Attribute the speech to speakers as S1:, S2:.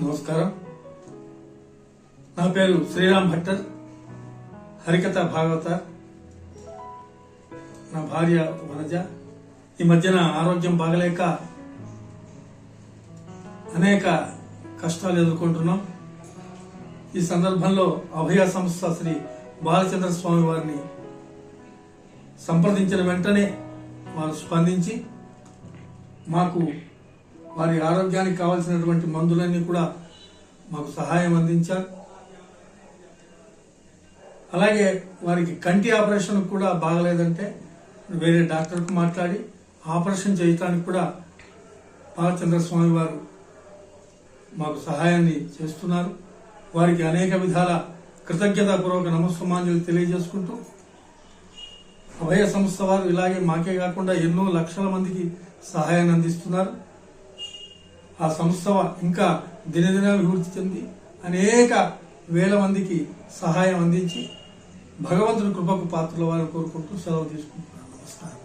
S1: నమస్కారం. నా పేరు శ్రీరామ్ భట్టర్. హరికథ భాగవత. నా భార్య వనజ ఈ మధ్యన ఆరోగ్యం బాగలేక అనేక కష్టాలు ఎదుర్కొంటున్నాం. ఈ సందర్భంలో అభయ సంస్థ శ్రీ బాలచంద్ర స్వామి వారిని సంప్రదించిన వెంటనే వారు స్పందించి మాకు వారి ఆరోగ్యానికి కావాల్సినటువంటి మందులన్నీ కూడా మాకు సహాయం అందించారు. అలాగే వారికి కంటి ఆపరేషన్ కూడా బాగలేదంటే వేరే డాక్టర్కు మాట్లాడి ఆపరేషన్ చేయటానికి కూడా బాలచంద్రస్వామి వారు మాకు సహాయాన్ని చేస్తున్నారు. వారికి అనేక విధాల కృతజ్ఞతాపూర్వక నమస్సమాంజలి తెలియజేసుకుంటూ అభయ సంస్థ వారు ఇలాగే మాకే కాకుండా ఎన్నో లక్షల మందికి సహాయాన్ని అందిస్తున్నారు. ఆ సంస్థ ఇంకా దినదిన అభివృద్ధి చెంది అనేక వేల మందికి సహాయం అందించి భగవంతుడి కృపకు పాత్రల వారిని కోరుకుంటూ సెలవు తీసుకుంటున్నాను. నమస్కారం.